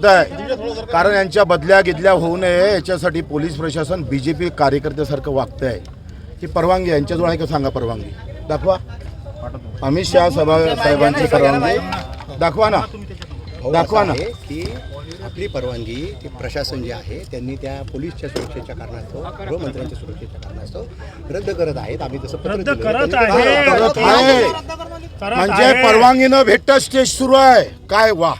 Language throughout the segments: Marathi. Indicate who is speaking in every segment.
Speaker 1: आहे. कारण यांच्या बदल्या गिदल्या होऊ नये याच्यासाठी पोलीस प्रशासन बी जे पी कार्यकर्त्यासारखं वागतं आहे ही परवानगी आहे. यांच्याजवळ आहे का सांगा परवानगी. दाखवा. अमित शहा सभा साहेबांची परवानगी. दाखवा ना. दाखवा ना.
Speaker 2: की आपली परवानगी ती प्रशासन जे आहे त्यांनी त्या पोलीसच्या सुरक्षेच्या कारणास्तव गृहमंत्र्यांच्या सुरक्षेच्या कारणास्तव रद्द करत आहेत. आम्ही तसं पत्र
Speaker 3: रद्द
Speaker 2: दिलेलं
Speaker 3: करत आहे.
Speaker 1: म्हणजे. परवानगी न भेटता स्टेज सुरू आहे. काय वा.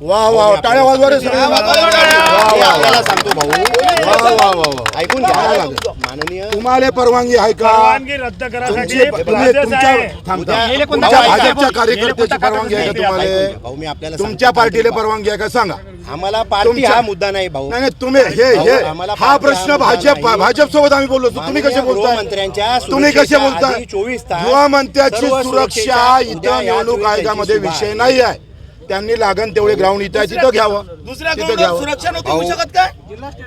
Speaker 1: वा वा टाळ्या वाजवा रे सगळे. वा, वा,
Speaker 2: आपल्याला. सांगतो भाऊ
Speaker 1: वा, वा, वा, वा.
Speaker 2: ऐकून घ्या माननीय
Speaker 1: तुम्हाला परवानगी आहे का
Speaker 3: परवानगी रद्द करासाठी
Speaker 1: तुमची तुम्ही
Speaker 3: प्रोसेस
Speaker 1: तुमच्या
Speaker 3: आहे.
Speaker 2: उद्या-.
Speaker 1: भाजपच्या कार्यकर्त्याची परवानगी आहे का
Speaker 2: ऐकून घ्या,
Speaker 1: तुम्हाला
Speaker 2: भाऊ मी आपल्याला
Speaker 1: तुमच्या
Speaker 2: सांगतो.
Speaker 1: पार्टीला परवानगी आहे का सांगा
Speaker 2: आम्हाला पार्टी
Speaker 1: तुमच्या-
Speaker 2: हा मुद्दा नाही भाऊ
Speaker 1: नाही नाही तुम्ही हे
Speaker 2: भाऊ,
Speaker 1: हे
Speaker 2: आम्हाला
Speaker 1: हा
Speaker 2: पार्टी
Speaker 1: प्रश्न भाजप
Speaker 2: नाही.
Speaker 1: भाजप सोबत आम्ही बोललो होतो. तुम्ही कसे
Speaker 2: माननीय
Speaker 1: बोलताय
Speaker 2: गृहमंत्र्यांच्या
Speaker 1: तुम्ही कसे
Speaker 2: सुरक्षेच्या
Speaker 1: बोलताय
Speaker 2: आधी 24 तास
Speaker 1: गृहमंत्र्याची
Speaker 2: सर्व
Speaker 1: सुरक्षा
Speaker 2: सुरक्षेच्या
Speaker 1: इथं
Speaker 2: उद्या या
Speaker 1: निवडणूक
Speaker 2: 24
Speaker 1: आयोगामध्ये विषय नाही आहे त्यांनी लागण तेवढे ग्राउंड इथं आहे तिथं घ्यावं.
Speaker 4: दुसऱ्या
Speaker 1: तिथं घ्यावं.
Speaker 4: सुरक्षा नव्हती होऊ
Speaker 2: भाऊ,
Speaker 4: शकत काय?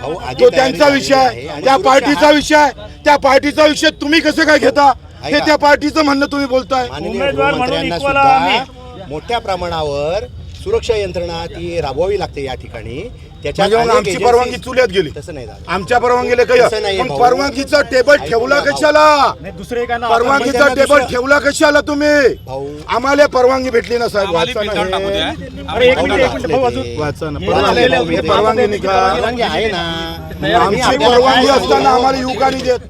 Speaker 2: भाऊ, आधी
Speaker 1: तो
Speaker 2: तयारी
Speaker 1: त्यांचा विषय
Speaker 2: आहे.
Speaker 1: आहे.
Speaker 2: आणि
Speaker 1: त्या पार्टीचा विषय आहे. त्या पार्टीचा विषय तुम्ही कसं काय घेता? हे
Speaker 2: ऐका.
Speaker 1: त्या पार्टीचं म्हणणं तुम्ही बोलताय.
Speaker 2: माननीय
Speaker 3: उमेदवार म्हणून
Speaker 2: गृहमंत्र्यांना
Speaker 3: equal
Speaker 2: सुद्धा मोठ्या प्रमाणावर सुरक्षा यंत्रणा ती राबवावी लागते या ठिकाणी त्याच्यात
Speaker 1: म्हणजे मग
Speaker 2: अनेक
Speaker 1: आमची
Speaker 2: agencies-
Speaker 1: परवानगी चुल्यात गेली
Speaker 2: तसं नाही झालं
Speaker 1: आमच्या परवानगीला
Speaker 2: तसं
Speaker 1: काय
Speaker 2: नाहीये
Speaker 1: मग
Speaker 2: भाऊ.
Speaker 1: परवानगीचा टेबल
Speaker 2: ऐकून
Speaker 1: ठेवला
Speaker 2: घ्या.
Speaker 1: कशाला
Speaker 3: दुसरे काय
Speaker 1: परवानगीचा टेबल
Speaker 2: दुसरं-
Speaker 1: ठेवला कशाला तुम्ही आम्हाला परवानगी भेटली ना साहेब वाचा ना हे.
Speaker 3: अरे एक मिनिट एक मिनिट भाऊ अजून
Speaker 1: वाचा ना
Speaker 2: हे
Speaker 1: परवानगी हे. परवानगी
Speaker 2: परवानगी आहे ना आम्ही
Speaker 1: आमची
Speaker 2: आपल्याला
Speaker 1: परवानगी असताना? आम्हाला येऊ का नाही देत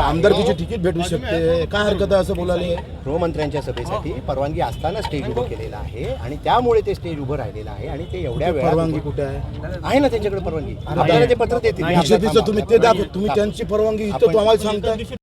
Speaker 1: आमदारकीची तिकीट भेटू शकते. काय हरकत आहे असं बोलायला?
Speaker 2: गृहमंत्र्यांच्या सभेसाठी परवानगी असताना स्टेज उभं केलेलं आहे आणि त्यामुळे ते स्टेज उभं राहिलेलं आहे आणि ते एवढ्या वेळात
Speaker 1: परवानगी कुठे आहे?
Speaker 2: आहे ना त्यांच्याकडे परवानगी. आपल्याला ते पत्र देतील.
Speaker 1: बीजेपीचं तुम्ही ते दाखव. तुम्ही त्यांची परवानगी इथं तो आम्हाला सांगताय.